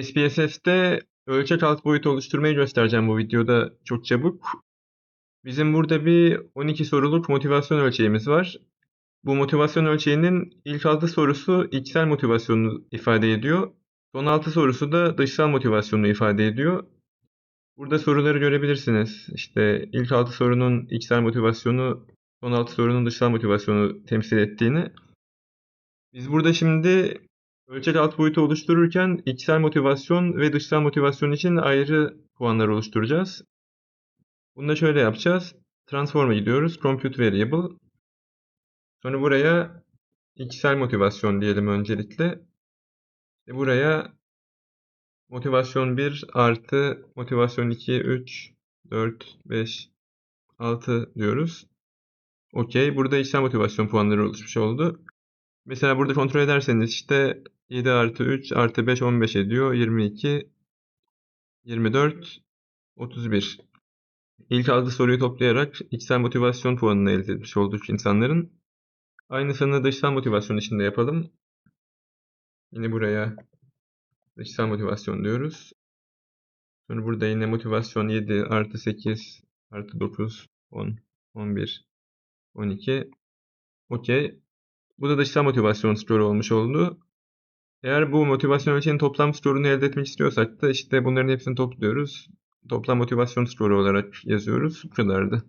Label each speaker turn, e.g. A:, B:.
A: SPSS'te ölçek alt boyut oluşturmayı göstereceğim bu videoda çok çabuk. Bizim burada bir 12 soruluk motivasyon ölçeğimiz var. Bu motivasyon ölçeğinin ilk 6 sorusu içsel motivasyonu ifade ediyor. Son 6 sorusu da dışsal motivasyonu ifade ediyor. Burada soruları görebilirsiniz. İşte ilk 6 sorunun içsel motivasyonu, son 6 sorunun dışsal motivasyonu temsil ettiğini. Biz burada şimdi ölçek alt boyutu oluştururken içsel motivasyon ve dışsal motivasyon için ayrı puanlar oluşturacağız. Bunu da şöyle yapacağız. Transform'a gidiyoruz. Compute Variable. Sonra buraya içsel motivasyon diyelim öncelikle. İşte buraya motivasyon 1 artı motivasyon 2, 3, 4, 5, 6 diyoruz. Okey. Burada içsel motivasyon puanları oluşmuş oldu. Mesela burada kontrol ederseniz işte 7 artı 3 artı 5 15 ediyor. 22, 24, 31. İlk aldığı soruyu toplayarak içsel motivasyon puanını elde etmiş olduk insanların. Aynısını dışsal motivasyon için de yapalım. Yine buraya dışsal motivasyon diyoruz. Sonra burada yine motivasyon 7 artı 8 artı 9 10 11 12 Okey. Bu da dışsal motivasyon skoru olmuş oldu. Eğer bu motivasyon ölçeğinin toplam skorunu elde etmek istiyorsak da işte bunların hepsini topluyoruz. Toplam motivasyon skoru olarak yazıyoruz. Bu kadardı.